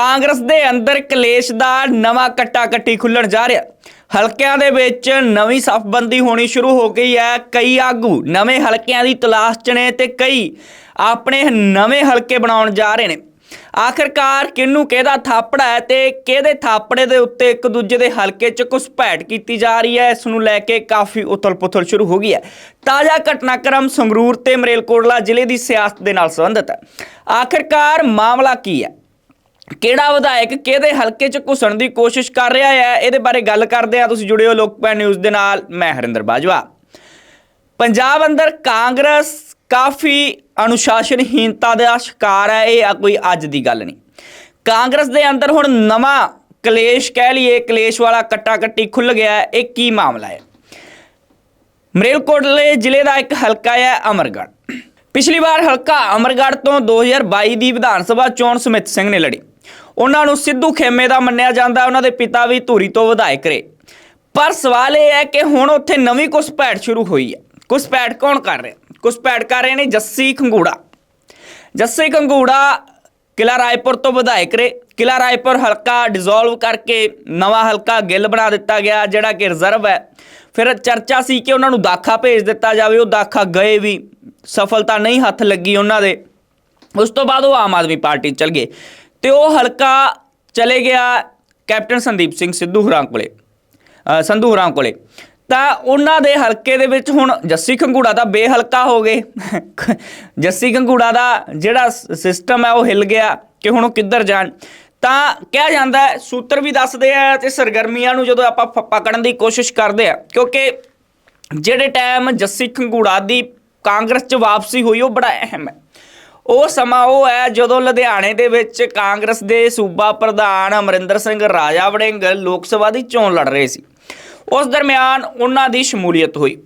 ਕਾਂਗਰਸ ਦੇ ਅੰਦਰ ਕਲੇਸ਼ ਦਾ ਨਵਾਂ ਕੱਟਾ ਕੱਟੀ ਖੁੱਲਣ ਜਾ ਰਿਹਾ। ਹਲਕਿਆਂ ਦੇ ਵਿੱਚ ਨਵੀਂ ਸਫਬੰਦੀ ਹੋਣੀ ਸ਼ੁਰੂ ਹੋ ਗਈ ਹੈ। ਕਈ ਆਗੂ ਨਵੇਂ ਹਲਕਿਆਂ ਦੀ ਤਲਾਸ਼ 'ਚ ਨੇ ਤੇ ਕਈ ਆਪਣੇ ਨਵੇਂ ਹਲਕੇ ਬਣਾਉਣ ਜਾ ਰਹੇ ਨੇ। ਆਖਰਕਾਰ ਕਿਹਨੂੰ ਕਿਹਦਾ ਥਾਪੜਾ ਹੈ ਤੇ ਕਿਹਦੇ ਥਾਪੜੇ ਦੇ ਉੱਤੇ ਇੱਕ ਦੂਜੇ ਦੇ ਹਲਕੇ 'ਚ ਘੁਸਪੈਠ ਕੀਤੀ ਜਾ ਰਹੀ ਹੈ, ਇਸ ਨੂੰ ਲੈ ਕੇ ਕਾਫੀ ਉਥਲ-ਪੁਥਲ ਸ਼ੁਰੂ ਹੋ ਗਈ ਹੈ। ਤਾਜ਼ਾ ਘਟਨਾਕ੍ਰਮ ਸੰਗਰੂਰ ਤੇ ਮਰੇਲਕੋਟਲਾ ਜ਼ਿਲ੍ਹੇ ਦੀ ਸਿਆਸਤ ਦੇ ਨਾਲ ਸੰਬੰਧਿਤ ਹੈ। ਆਖਰਕਾਰ ਮਾਮਲਾ ਕੀ ਹੈ? ਕਿਹੜਾ ਵਿਧਾਇਕ ਕਿਹਦੇ ਹਲਕੇ 'ਚ ਘੁਸਣ ਦੀ ਕੋਸ਼ਿਸ਼ ਕਰ ਰਿਹਾ ਹੈ? ਇਹਦੇ ਬਾਰੇ ਗੱਲ ਕਰਦੇ ਆ ਤੁਸੀਂ ਜੁੜੇ ਹੋ ਲੋਕਪਾਲ ਨਿਊਜ਼ ਦੇ ਨਾਲ। ਮੈਂ ਹਰਿੰਦਰ ਬਾਜਵਾ। ਪੰਜਾਬ ਅੰਦਰ ਕਾਂਗਰਸ ਕਾਫੀ ਅਨੁਸ਼ਾਸਨਹੀਨਤਾ ਦਾ ਸ਼ਿਕਾਰ ਹੈ। ਇਹ ਕੋਈ ਅੱਜ ਦੀ ਗੱਲ ਨਹੀਂ। ਕਾਂਗਰਸ ਦੇ ਅੰਦਰ ਹੁਣ ਨਵਾਂ ਕਲੇਸ਼ ਕਹਿ ਲਈਏ। ਕਲੇਸ਼ ਵਾਲਾ ਕੱਟਾ ਕੱਟੀ ਖੁੱਲ ਗਿਆ ਇਹ ਕੀ ਮਾਮਲਾ ਹੈ? ਮਰੇਲਕੋਟਲੇ ਜ਼ਿਲ੍ਹੇ ਦਾ ਇੱਕ ਹਲਕਾ ਹੈ ਅਮਰਗੜ੍ਹ। ਪਿਛਲੀ ਵਾਰ ਹਲਕਾ ਅਮਰਗੜ੍ਹ ਤੋਂ 2022 ਦੀ ਵਿਧਾਨ ਸਭਾ ਚੋਣ ਸੁਮਿਤ ਸਿੰਘ ਨੇ ਲੜੀ। ਉਹਨਾਂ ਨੂੰ ਸਿੱਧੂ ਖੇਮੇ ਦਾ ਮੰਨਿਆ ਜਾਂਦਾ, ਉਹਨਾਂ ਦੇ ਪਿਤਾ ਵੀ ਧੂਰੀ ਤੋਂ ਵਿਧਾਇਕ ਰਹੇ। ਪਰ ਸਵਾਲ ਇਹ ਹੈ ਕਿ ਹੁਣ ਉੱਥੇ ਨਵੀਂ ਘੁਸਪੈਠ ਸ਼ੁਰੂ ਹੋਈ ਹੈ। ਘੁਸਪੈਠ ਕੌਣ ਕਰ ਰਿਹਾ? ਘੁਸਪੈਠ ਕਰ ਰਹੇ ਨੇ ਜੱਸੀ ਖੰਗੂੜਾ। ਜੱਸੀ ਖੰਗੂੜਾ ਕਿਲਾ ਰਾਏਪੁਰ ਤੋਂ ਵਿਧਾਇਕ ਰਹੇ। ਕਿਲਾ ਰਾਏਪੁਰ ਹਲਕਾ ਡਿਸੋਲਵ ਕਰਕੇ ਨਵਾਂ ਹਲਕਾ ਗਿੱਲ ਬਣਾ ਦਿੱਤਾ ਗਿਆ, ਜਿਹੜਾ ਕਿ ਰਿਜ਼ਰਵ ਹੈ। ਫਿਰ ਚਰਚਾ ਸੀ ਕਿ ਉਹਨਾਂ ਨੂੰ ਦਾਖਾ ਭੇਜ ਦਿੱਤਾ ਜਾਵੇ, ਉਹ ਦਾਖਾ ਗਏ ਵੀ। ਸਫਲਤਾ ਨਹੀਂ ਹੱਥ ਲੱਗੀ ਉਹਨਾਂ ਦੇ। ਉਸ ਤੋਂ ਬਾਅਦ ਉਹ ਆਮ ਆਦਮੀ ਪਾਰਟੀ ਚਲ ਗਏ। ਤੇ ਉਹ ਹਲਕਾ ਚਲੇ ਗਿਆ ਕੈਪਟਨ ਸੰਦੀਪ ਸਿੰਘ ਸਿੱਧੂ ਹੁਰਾਂ ਕੋਲੇ ਸੰਧੂ ਹੁਰਾਂ ਕੋਲੇ ਤਾਂ ਉਹਨਾਂ ਦੇ ਹਲਕੇ ਦੇ ਵਿੱਚ ਹੁਣ ਜੱਸੀ ਖੰਗੂੜਾ ਦਾ ਬੇਹਲਕਾ ਹੋ ਗਏ। ਜੱਸੀ ਖੰਗੂੜਾ ਦਾ ਜਿਹੜਾ ਸਿਸਟਮ ਹੈ ਉਹ ਹਿੱਲ ਗਿਆ ਕਿ ਹੁਣ ਉਹ ਕਿੱਧਰ ਜਾਣ। ਤਾਂ ਕਿਹਾ ਜਾਂਦਾ ਹੈ, ਸੂਤਰ ਵੀ ਦੱਸਦੇ ਆ ਤੇ ਸਰਗਰਮੀਆਂ ਨੂੰ ਜਦੋਂ ਆਪਾਂ ਪ- ਪਕੜਨ ਦੀ ਕੋਸ਼ਿਸ਼ ਕਰਦੇ ਆ, ਕਿਉਂਕਿ ਜਿਹੜੇ ਟਾਈਮ ਜੱਸੀ ਖੰਗੂੜਾ ਦੀ ਕਾਂਗਰਸ 'ਚ ਵਾਪਸੀ ਹੋਈ ਉਹ ਬੜਾ ਅਹਿਮ ਹੈ। ਉਹ ਸਮਾਂ ਉਹ ਹੈ ਜਦੋਂ ਲੁਧਿਆਣੇ ਦੇ ਵਿੱਚ ਕਾਂਗਰਸ ਦੇ ਸੂਬਾ ਪ੍ਰਧਾਨ ਅਮਰਿੰਦਰ ਸਿੰਘ ਰਾਜਾ ਵੜਿੰਗ ਲੋਕ ਸਭਾ ਦੀ ਚੋਣ ਲੜ ਰਹੇ ਸੀ। ਉਸ ਦਰਮਿਆਨ ਉਹਨਾਂ ਦੀ ਸ਼ਮੂਲੀਅਤ ਹੋਈ।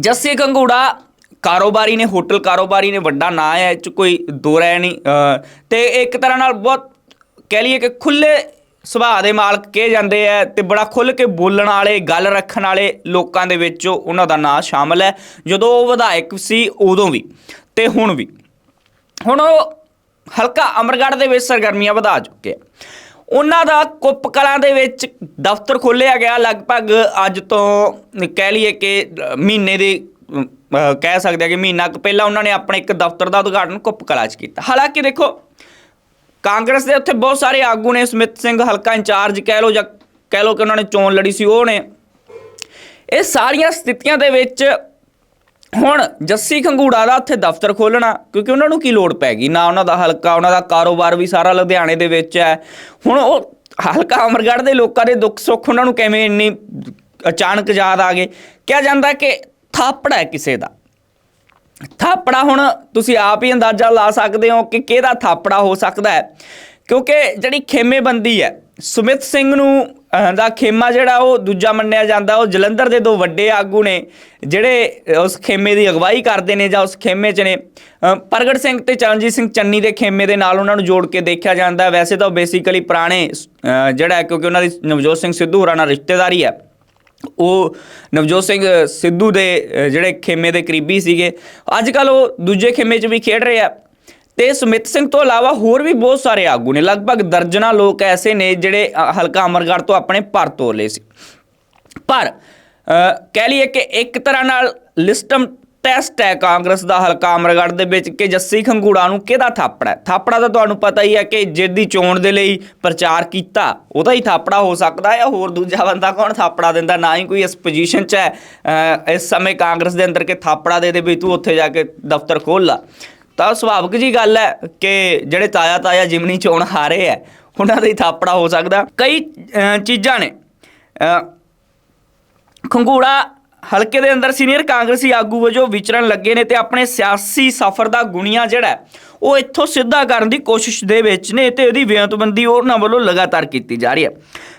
ਜੱਸੀ ਕੰਗੂੜਾ ਕਾਰੋਬਾਰੀ ਨੇ ਹੋਟਲ ਕਾਰੋਬਾਰੀ ਨੇ ਵੱਡਾ ਨਾਂ ਹੈ ਇਹ ਚ ਕੋਈ ਦੋ ਰਹਿ ਨਹੀਂ ਅਹ, ਤੇ ਇੱਕ ਤਰ੍ਹਾਂ ਨਾਲ ਬਹੁਤ ਕਹਿ ਲਈਏ ਕਿ ਖੁੱਲੇ ਸੁਭਾਅ ਦੇ ਮਾਲਕ ਕਹੇ ਜਾਂਦੇ ਆ ਤੇ ਬੜਾ ਖੁੱਲ ਕੇ ਬੋਲਣ ਵਾਲੇ ਗੱਲ ਰੱਖਣ ਵਾਲੇ ਲੋਕਾਂ ਦੇ ਵਿੱਚ ਉਹਨਾਂ ਦਾ ਨਾਂ ਸ਼ਾਮਲ ਹੈ। ਜਦੋਂ ਉਹ ਵਿਧਾਇਕ ਸੀ ਉਦੋਂ ਵੀ ਤੇ ਹੁਣ ਵੀ। ਹੁਣ ਉਹ ਹਲਕਾ ਅਮਰਗੜ੍ਹ ਦੇ ਵਿੱਚ ਸਰਗਰਮੀਆਂ ਵਧਾ ਚੁੱਕੇ ਆ। ਉਹਨਾਂ ਦਾ ਕੁੱਪ ਕਲਾਂ ਦੇ ਵਿੱਚ ਦਫ਼ਤਰ ਖੋਲ੍ਹਿਆ ਗਿਆ। ਲਗਭਗ ਅੱਜ ਤੋਂ ਕਹਿ ਲਈਏ ਕਿ ਮਹੀਨੇ ਦੇ ਕਹਿ ਸਕਦੇ ਆ ਕਿ ਮਹੀਨਾ ਕੁ ਪਹਿਲਾਂ ਉਹਨਾਂ ਨੇ ਆਪਣੇ ਇੱਕ ਦਫ਼ਤਰ ਦਾ ਉਦਘਾਟਨ ਕੁੱਪ ਕਲਾਂ 'ਚ ਕੀਤਾ। ਹਾਲਾਂਕਿ ਦੇਖੋ, ਕਾਂਗਰਸ ਦੇ ਉੱਥੇ ਬਹੁਤ ਸਾਰੇ ਆਗੂ ਨੇ, ਸਮਿਤ ਸਿੰਘ ਹਲਕਾ ਇੰਚਾਰਜ ਕਹਿ ਲਓ ਜਾਂ ਕਹਿ ਲਓ ਕਿ ਉਹਨਾਂ ਨੇ ਚੋਣ ਲੜੀ ਸੀ, ਉਹ ਨੇ। ਇਹ ਸਾਰੀਆਂ ਸਥਿਤੀਆਂ ਦੇ ਵਿੱਚ ਹੁਣ ਜੱਸੀ ਖੰਗੂੜਾ ਦਾ ਉੱਥੇ ਦਫ਼ਤਰ ਖੋਲਣਾ ਕਿਉਂਕਿ ਉਹਨਾਂ ਨੂੰ ਕੀ ਲੋੜ ਪੈ ਗਈ? ਨਾ ਉਹਨਾਂ ਦਾ ਹਲਕਾ, ਉਹਨਾਂ ਦਾ ਕਾਰੋਬਾਰ ਵੀ ਸਾਰਾ ਲੁਧਿਆਣੇ ਦੇ ਵਿੱਚ ਹੈ। ਹੁਣ ਉਹ ਹਲਕਾ ਅਮਰਗੜ੍ਹ ਦੇ ਲੋਕਾਂ ਦੇ ਦੁੱਖ ਸੁੱਖ ਉਹਨਾਂ ਨੂੰ ਕਿਵੇਂ ਇੰਨੀ ਅਚਾਨਕ ਯਾਦ ਆ ਗਏ? ਕਿਹਾ ਜਾਂਦਾ ਕਿ ਥਾਪੜਾ ਹੈ ਕਿਸੇ ਦਾ। ਥਾਪੜਾ ਹੁਣ ਤੁਸੀਂ ਆਪ ਹੀ ਅੰਦਾਜ਼ਾ ਲਾ ਸਕਦੇ ਹੋ ਕਿ ਕਿਹਦਾ ਥਾਪੜਾ ਹੋ ਸਕਦਾ ਹੈ? ਕਿਉਂਕਿ ਜਿਹੜੀ ਖੇਮੇਬੰਦੀ ਹੈ, ਸੁਮਿਤ ਸਿੰਘ ਨੂੰ ਦਾ ਖੇਮਾ ਜਿਹੜਾ ਉਹ ਦੂਜਾ ਮੰਨਿਆ ਜਾਂਦਾ, ਉਹ ਜਲੰਧਰ ਦੇ ਦੋ ਵੱਡੇ ਆਗੂ ਨੇ, ਜਿਹੜੇ ਉਸ ਖੇਮੇ ਦੀ ਅਗਵਾਈ ਕਰਦੇ ਨੇ ਜਾਂ ਉਸ ਖੇਮੇ 'ਚ ਨੇ। ਪ੍ਰਗਟ ਸਿੰਘ ਤੇ ਚਰਨਜੀਤ ਸਿੰਘ ਚੰਨੀ ਦੇ ਖੇਮੇ ਦੇ ਨਾਲ ਉਹਨਾਂ ਨੂੰ ਜੋੜ ਕੇ ਦੇਖਿਆ ਜਾਂਦਾ। ਵੈਸੇ ਤਾਂ ਬੇਸਿਕਲੀ ਪੁਰਾਣੇ ਜਿਹੜਾ ਕਿਉਂਕਿ ਉਹਨਾਂ ਦੀ ਨਵਜੋਤ ਸਿੰਘ ਸਿੱਧੂ ਹੋਰਾਂ ਨਾਲ ਰਿਸ਼ਤੇਦਾਰੀ ਹੈ। ਉਹ ਨਵਜੋਤ ਸਿੰਘ ਸਿੱਧੂ ਦੇ ਜਿਹੜੇ ਖੇਮੇ ਦੇ ਕਰੀਬੀ ਸੀਗੇ। ਅੱਜ ਕੱਲ ਉਹ ਦੂਜੇ ਖੇਮੇ 'ਚ ਵੀ ਖੇਡ ਰਹੇ ਆ। ਤੇ ਸੁਮਿਤ ਸਿੰਘ ਤੋਂ ਇਲਾਵਾ ਹੋਰ ਵੀ ਬਹੁਤ ਸਾਰੇ ਆਗੂ ਨੇ। ਲਗਭਗ ਦਰਜਨਾ ਲੋਕ ਐਸੇ ਨੇ ਜਿਹੜੇ ਹਲਕਾ ਅਮਰਗੜ੍ਹ ਤੋਂ ਆਪਣੇ ਪਰ ਤੋਰ ਲਏ ਸੀ। ਪਰ ਕਹਿ ਲਈਏ ਕਿ ਇੱਕ ਤਰ੍ਹਾਂ ਨਾਲ ਲਿਸਟਮ ਟੈਸਟ ਹੈ ਕਾਂਗਰਸ ਦਾ ਹਲਕਾ ਅਮਰਗੜ੍ਹ ਦੇ ਵਿੱਚ ਕਿ ਜੱਸੀ ਖੰਗੂੜਾ ਨੂੰ ਕਿਹਦਾ ਥਾਪੜਾ ਹੈ। ਥਾਪੜਾ ਤਾਂ ਤੁਹਾਨੂੰ ਪਤਾ ਹੀ ਹੈ ਕਿ ਜਿਹਦੀ ਚੋਣ ਦੇ ਲਈ ਪ੍ਰਚਾਰ ਕੀਤਾ, ਉਹਦਾ ਹੀ ਥਾਪੜਾ ਹੋ ਸਕਦਾ ਹੈ ਹੋਰ ਦੂਜਾ ਬੰਦਾ ਕੌਣ ਥਾਪੜਾ ਦਿੰਦਾ? ਨਾ ਹੀ ਕੋਈ ਇਸ ਪੋਜੀਸ਼ਨ 'ਚ ਹੈ। ਇਸ ਸਮੇਂ ਕਾਂਗਰਸ ਦੇ ਅੰਦਰ ਕਿ ਥਾਪੜਾ ਦੇ ਦੇ ਵੀ ਤੂੰ ਉੱਥੇ ਜਾ ਕੇ ਦਫ਼ਤਰ ਖੋਲ ਲਾ। ਤਾਂ ਸੁਭਾਵਿਕ ਜੀ ਗੱਲ ਹੈ ਕਿ ਜਿਹੜੇ ਤਾਇਆ ਤਾਇਆ ਜਿਮਨੀ ਚੋਣ ਹਾਰੇ ਹੈ ਉਹਨਾਂ ਦਾ ਥਾਪੜਾ ਹੋ ਸਕਦਾ। ਕਈ ਚੀਜ਼ਾਂ ਨੇ। ਅ, ਖੰਗੂੜਾ ਹਲਕੇ ਦੇ ਅੰਦਰ ਸੀਨੀਅਰ ਕਾਂਗਰਸੀ ਆਗੂ ਵਜੋਂ ਵਿਚਰਨ ਲੱਗੇ ਨੇ ਤੇ ਆਪਣੇ ਸਿਆਸੀ ਸਫ਼ਰ ਦਾ ਗੁਣੀਆਂ ਜਿਹੜਾ ਉਹ ਇੱਥੋਂ ਸਿੱਧਾ ਕਰਨ ਦੀ ਕੋਸ਼ਿਸ਼ ਦੇ ਵਿੱਚ ਨੇ ਤੇ ਉਹਦੀ ਵਿਉਂਤਬੰਦੀ ਉਹਨਾਂ ਵੱਲੋਂ ਲਗਾਤਾਰ ਕੀਤੀ ਜਾ ਰਹੀ ਹੈ।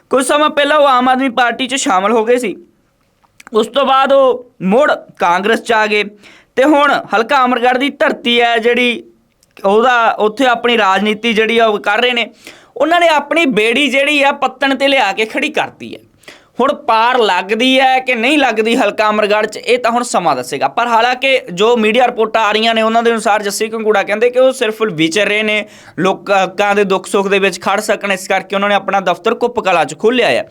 ਕੁਝ ਸਮਾਂ ਪਹਿਲਾਂ ਉਹ ਆਮ ਆਦਮੀ ਪਾਰਟੀ 'ਚ ਸ਼ਾਮਲ ਹੋ ਗਏ ਸੀ। ਉਸ ਤੋਂ ਬਾਅਦ ਉਹ ਮੁੜ ਕਾਂਗਰਸ 'ਚ ਆ ਗਏ। ਤੇ ਹੁਣ ਹਲਕਾ ਅਮਰਗੜ੍ਹ ਦੀ ਧਰਤੀ ਹੈ ਜਿਹੜੀ ਉਹਦਾ ਉੱਥੇ ਆਪਣੀ ਰਾਜਨੀਤੀ ਜਿਹੜੀ ਆ ਉਹ ਕਰ ਰਹੇ ਨੇ। ਉਹਨਾਂ ਨੇ ਆਪਣੀ ਬੇੜੀ ਜਿਹੜੀ ਆ ਪੱਤਣ ਤੇ ਲਿਆ ਕੇ ਖੜੀ ਕਰਤੀ ਹੈ। ਹੁਣ ਪਾਰ ਲੱਗਦੀ ਹੈ ਕਿ ਨਹੀਂ ਲੱਗਦੀ ਹਲਕਾ ਅਮਰਗੜ੍ਹ 'ਚ, ਇਹ ਤਾਂ ਹੁਣ ਸਮਾਂ ਦੱਸੇਗਾ। ਪਰ ਹਾਲਾਂਕਿ ਜੋ ਮੀਡੀਆ ਰਿਪੋਰਟਾਂ ਆ ਰਹੀਆਂ ਨੇ, ਉਹਨਾਂ ਦੇ ਅਨੁਸਾਰ ਜੱਸੀ ਕੰਗੂੜਾ ਕਹਿੰਦੇ ਕਿ ਉਹ ਸਿਰਫ ਵਿਚਰ ਰਹੇ ਨੇ, ਲੋਕਾਂ ਦੇ ਦੁੱਖ ਸੁੱਖ ਦੇ ਵਿੱਚ ਖੜ ਸਕਣ, ਇਸ ਕਰਕੇ ਉਹਨਾਂ ਨੇ ਆਪਣਾ ਦਫ਼ਤਰ ਕੁੱਪ ਕਲਾ 'ਚ ਖੋਲ੍ਹਿਆ ਹੈ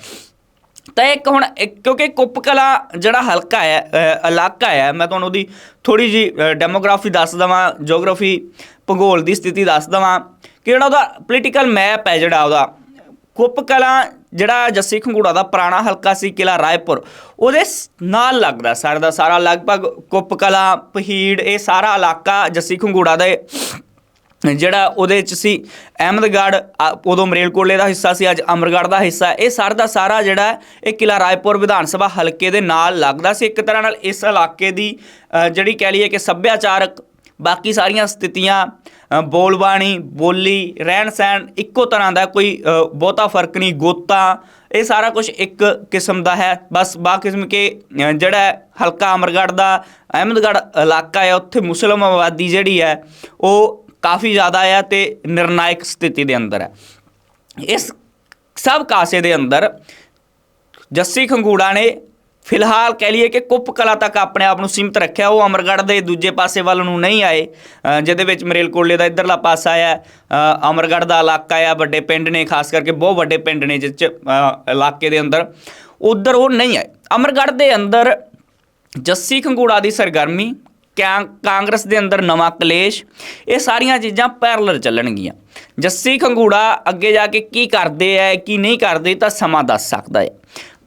ਤਾਂ ਇੱਕ ਹੁਣ ਇੱਕ- ਕਿਉਂਕਿ ਕੁੱਪਕਲਾ ਜਿਹੜਾ ਹਲਕਾ ਹੈ ਇਲਾਕਾ ਹੈ, ਮੈਂ ਤੁਹਾਨੂੰ ਉਹਦੀ ਥੋੜੀ ਜੀ ਡੈਮੋਗ੍ਰਾਫੀ ਦੱਸ ਦਵਾਂ ਜੀਓਗ੍ਰਾਫੀ ਭੂਗੋਲ ਦੀ ਸਥਿਤੀ ਦੱਸ ਦਵਾਂ ਕਿ ਜਿਹੜਾ ਉਹਦਾ ਪੋਲੀਟੀਕਲ ਮੈਪ ਹੈ ਜਿਹੜਾ ਉਹਦਾ, ਕੁੱਪ ਕਲਾ ਜਿਹੜਾ ਜੱਸੀ ਖੰਗੂੜਾ ਦਾ ਪੁਰਾਣਾ ਹਲਕਾ ਸੀ ਕਿਲਾ ਰਾਏਪੁਰ, ਉਹਦੇ ਸ- ਨਾਲ ਲੱਗਦਾ ਸਾਰਾ ਦਾ ਸਾਰਾ, ਲਗਭਗ ਕੁੱਪ ਕਲਾ ਪਹੀੜ ਇਹ ਸਾਰਾ ਇਲਾਕਾ ਜੱਸੀ ਖੰਗੂੜਾ ਦਾ ਜਿਹੜਾ ਉਹਦੇ ਚ ਸੀ ਅਹਿਮਦਗੜ੍ਹ ਆ, ਉਦੋਂ ਮਰੇਲਕੋਟਲੇ ਦਾ ਹਿੱਸਾ ਸੀ ਅੱਜ ਅਮਰਗੜ੍ਹ ਦਾ ਹਿੱਸਾ। ਇਹ ਸਾਰ ਦਾ ਸਾਰਾ ਜਿਹੜਾ ਇਹ ਕਿਲਾ ਰਾਏਪੁਰ ਵਿਧਾਨ ਸਭਾ ਹਲਕੇ ਦੇ ਨਾਲ ਲੱਗਦਾ ਸੀ। ਇੱਕ ਤਰ੍ਹਾਂ ਨਾਲ ਇਸ ਇਲਾਕੇ ਦੀ ਜਿਹੜੀ ਕਹਿ ਲਈਏ ਕਿ ਸੱਭਿਆਚਾਰਕ ਬਾਕੀ ਸਾਰੀਆਂ ਸਥਿਤੀਆਂ ਬੋਲਬਾਣੀ ਬੋਲੀ ਰਹਿਣ ਸਹਿਣ ਇੱਕੋ ਤਰ੍ਹਾਂ ਦਾ ਕੋਈ ਬਹੁਤਾ ਫ਼ਰਕ ਨਹੀਂ ਗੋਤਾ ਇਹ ਸਾਰਾ ਕੁਝ ਇੱਕ ਕਿਸਮ ਦਾ ਹੈ। ਬਸ ਬਾ ਕਿਸਮ ਕੇ ਜਿਹੜਾ ਹਲਕਾ ਅਮਰਗੜ੍ਹ ਦਾ ਅਹਿਮਦਗੜ੍ਹ ਇਲਾਕਾ ਹੈ ਉੱਥੇ ਮੁਸਲਮ ਆਬਾਦੀ ਜਿਹੜੀ ਹੈ ਉਹ ਕਾਫੀ ਜ਼ਿਆਦਾ ਹੈ ਤੇ ਨਿਰਣਾਇਕ ਸਥਿਤੀ ਦੇ ਅੰਦਰ ਹੈ। ਇਸ ਸਭ ਕਾਸੇ ਦੇ ਅੰਦਰ ਜੱਸੀ ਖੰਗੂੜਾ ਨੇ ਫਿਲਹਾਲ ਕਹਿ ਲਈਏ ਕਿ ਕੁੱਪ ਕਲਾ ਤੱਕ ਆਪਣੇ ਆਪ ਨੂੰ ਸੀਮਤ ਰੱਖਿਆ। ਉਹ ਅਮਰਗੜ੍ਹ ਦੇ ਦੂਜੇ ਪਾਸੇ ਵੱਲ ਨੂੰ ਨਹੀਂ ਆਏ ਜਿਹਦੇ ਵਿੱਚ ਮਰੇਲਕੋਟਲੇ ਦਾ ਇਧਰਲਾ ਪਾਸਾ ਆ ਅ, ਅਮਰਗੜ੍ਹ ਦਾ ਇਲਾਕਾ ਆ ਵੱਡੇ ਪਿੰਡ ਨੇ ਖਾਸ ਕਰਕੇ ਬਹੁਤ ਵੱਡੇ ਪਿੰਡ ਨੇ ਜਿਸ ਚ ਇਲਾਕੇ ਦੇ ਅੰਦਰ ਉਧਰ ਉਹ ਨਹੀਂ ਆਏ। ਅਮਰਗੜ੍ਹ ਦੇ ਅੰਦਰ ਜੱਸੀ ਖੰਗੂੜਾ ਦੀ ਸਰਗਰਮੀ ਕਾਂਗਰਸ ਦੇ ਅੰਦਰ ਨਵਾਂ ਕਲੇਸ਼, ਇਹ ਸਾਰੀਆਂ ਚੀਜ਼ਾਂ ਪੈਰਲਲ ਚੱਲਣਗੀਆਂ। ਜੱਸੀ ਖੰਗੂੜਾ ਅੱਗੇ ਜਾ ਕੇ ਕੀ ਕਰਦੇ ਐ, ਕੀ ਨਹੀਂ ਕਰਦੇ, ਤਾਂ ਸਮਾਂ ਦੱਸ ਸਕਦਾ ਹੈ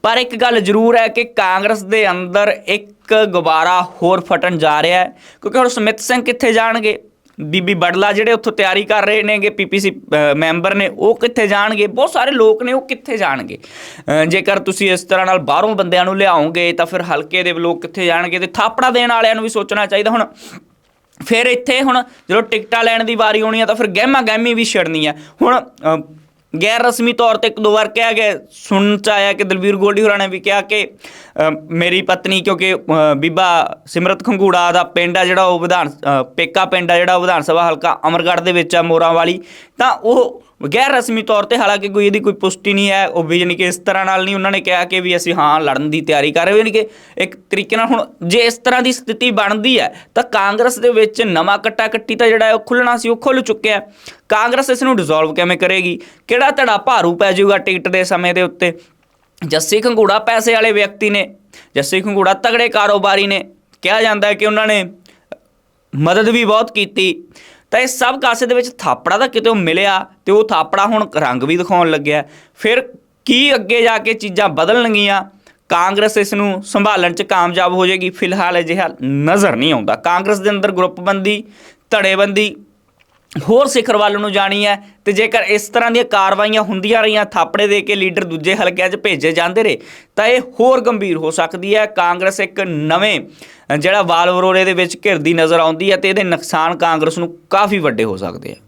ਪਰ ਇੱਕ ਗੱਲ ਜ਼ਰੂਰ ਹੈ ਕਿ ਕਾਂਗਰਸ ਦੇ ਅੰਦਰ ਇੱਕ ਗੁਬਾਰਾ ਹੋਰ ਫਟਣ ਜਾ ਰਿਹਾ ਹੈ ਕਿਉਂਕਿ ਹੁਣ ਸੁਮਿਤ ਸਿੰਘ ਕਿੱਥੇ ਜਾਣਗੇ? ਬੀਬੀ ਬੜਲਾ ਜਿਹੜੇ ਉੱਥੋਂ ਤਿਆਰੀ ਕਰ ਰਹੇ ਨੇਗੇ, ਪੀਪੀਸੀ ਮੈਂਬਰ ਨੇ, ਉਹ ਕਿੱਥੇ ਜਾਣਗੇ? ਬਹੁਤ ਸਾਰੇ ਲੋਕ ਨੇ, ਉਹ ਕਿੱਥੇ ਜਾਣਗੇ? ਜੇਕਰ ਤੁਸੀਂ ਇਸ ਤਰ੍ਹਾਂ ਨਾਲ ਬਾਹਰੋਂ ਬੰਦਿਆਂ ਨੂੰ ਲਿਆਓਗੇ, ਤਾਂ ਫਿਰ ਹਲਕੇ ਦੇ ਲੋਕ ਕਿੱਥੇ ਜਾਣਗੇ? ਤੇ ਥਾਪੜਾ ਦੇਣ ਵਾਲਿਆਂ ਨੂੰ ਵੀ ਸੋਚਣਾ ਚਾਹੀਦਾ ਹੁਣ। ਫਿਰ ਇੱਥੇ ਹੁਣ ਜਦੋਂ ਟਿਕਟਾਂ ਲੈਣ ਦੀ ਵਾਰੀ ਆਉਣੀ ਆ, ਤਾਂ ਫਿਰ ਗਹਿਮਾ ਗਹਿਮੀ ਵੀ ਛੜਨੀ ਆ। ਹੁਣ ਗੈਰ ਰਸਮੀ ਤੌਰ ਤੇ ਇੱਕ ਦੋ ਵਾਰ ਕਿਹਾ ਗਿਆ ਸੁਣਨ ਚ ਆਇਆ ਕਿ ਦਲਵੀਰ ਗੋਲਡੀ ਹੋਰਾਂ ਨੇ ਵੀ ਕਿਹਾ ਕਿ ਮੇਰੀ ਪਤਨੀ ਕਿਉਂਕਿ ਬੀਬਾ ਸਿਮਰਤ ਖੰਗੂੜਾ ਦਾ ਪਿੰਡ ਆ ਜਿਹੜਾ ਉਹ ਵਿਧਾਨ ਪੇਕਾ ਪਿੰਡ ਆ ਜਿਹੜਾ ਵਿਧਾਨ ਸਭਾ ਹਲਕਾ ਅਮਰਗੜ੍ਹ ਦੇ ਵਿੱਚ ਆ ਮੋਰਾਂ ਵਾਲੀ ਤਾਂ ਉਹ ਗੈਰ ਰਸਮੀ ਤੌਰ ਤੇ, ਹਾਲਾਂਕਿ ਕੋਈ ਇਹਦੀ ਕੋਈ ਪੁਸ਼ਟੀ ਨਹੀਂ ਹੈ, ਉਹ ਵੀ ਯਾਨੀ ਕਿ ਇਸ ਤਰ੍ਹਾਂ ਨਾਲ ਨਹੀਂ ਉਹਨਾਂ ਨੇ ਕਿਹਾ ਕਿ ਵੀ ਅਸੀਂ ਹਾਂ ਲੜਨ ਦੀ ਤਿਆਰੀ ਕਰ ਰਹੇ ਹਾਂ ਯਾਨੀ ਕਿ ਇੱਕ ਤਰੀਕੇ ਨਾਲ ਹੁਣ ਜੇ ਇਸ ਤਰ੍ਹਾਂ ਦੀ ਸਥਿਤੀ ਬਣਦੀ ਹੈ, ਤਾਂ ਕਾਂਗਰਸ ਦੇ ਵਿੱਚ ਨਵਾਂ ਕੱਟਾ ਕੱਟੀ ਤਾਂ ਜਿਹੜਾ ਉਹ ਖੁੱਲਣਾ ਸੀ, ਉਹ ਖੁੱਲ ਚੁੱਕਿਆ ਕਾਂਗਰਸ ਇਸ ਨੂੰ ਡਿਸੋਲਵ ਕਿਵੇਂ ਕਰੇਗੀ? ਕਿਹੜਾ ਧੜਾ ਭਾਰੂ ਪੈ ਜਾਊਗਾ ਟਿਕਟ ਦੇ ਸਮੇਂ ਦੇ ਉੱਤੇ? ਜੱਸੀ ਖੰਗੂੜਾ ਪੈਸੇ ਵਾਲੇ ਵਿਅਕਤੀ ਨੇ, ਜੱਸੀ ਖੰਗੂੜਾ ਤਗੜੇ ਕਾਰੋਬਾਰੀ ਨੇ, ਕਿਹਾ ਜਾਂਦਾ ਹੈ ਕਿ ਉਹਨਾਂ ਨੇ ਮਦਦ ਵੀ ਬਹੁਤ ਕੀਤੀ। ਤਾਂ ਇਹ ਸਭ ਕਾਸੇ ਦੇ ਵਿੱਚ ਥਾਪੜਾ ਤਾਂ ਕਿਤੇ ਮਿਲਿਆ ਤੇ ਉਹ ਥਾਪੜਾ ਹੁਣ ਰੰਗ ਵੀ ਦਿਖਾਉਣ ਲੱਗਿਆ। ਫਿਰ ਕੀ ਅੱਗੇ ਜਾ ਕੇ ਚੀਜ਼ਾਂ ਬਦਲਣਗੀਆਂ? ਕਾਂਗਰਸ ਇਸ ਨੂੰ ਸੰਭਾਲਣ 'ਚ ਕਾਮਯਾਬ ਹੋ ਜਾਏਗੀ। ਫਿਲਹਾਲ ਅਜਿਹਾ ਨਜ਼ਰ ਨਹੀਂ ਆਉਂਦਾ। ਕਾਂਗਰਸ ਦੇ ਅੰਦਰ ਗਰੁੱਪਬੰਦੀ, ਧੜੇਬੰਦੀ ਹੋਰ ਸਿਖਰ ਵੱਲ ਨੂੰ ਜਾਣੀ ਹੈ ਤੇ ਜੇਕਰ ਇਸ ਤਰ੍ਹਾਂ ਦੀਆਂ ਕਾਰਵਾਈਆਂ ਹੁੰਦੀਆਂ ਰਹੀਆਂ, ਥਾਪੜੇ ਦੇ ਕੇ ਲੀਡਰ ਦੂਜੇ ਹਲਕਿਆਂ 'ਚ ਭੇਜੇ ਜਾਂਦੇ ਰਹੇ ਤਾਂ ਇਹ ਹੋਰ ਗੰਭੀਰ ਹੋ ਸਕਦੀ ਹੈ। ਕਾਂਗਰਸ ਇੱਕ ਨਵੇਂ, ਜਿਹੜਾ ਵਾਲ ਵਰੋਲੇ ਦੇ ਵਿੱਚ ਘਿਰਦੀ ਨਜ਼ਰ ਆਉਂਦੀ ਹੈ ਤੇ ਇਹਦੇ ਨੁਕਸਾਨ ਕਾਂਗਰਸ ਨੂੰ ਕਾਫੀ ਵੱਡੇ ਹੋ ਸਕਦੇ ਆ।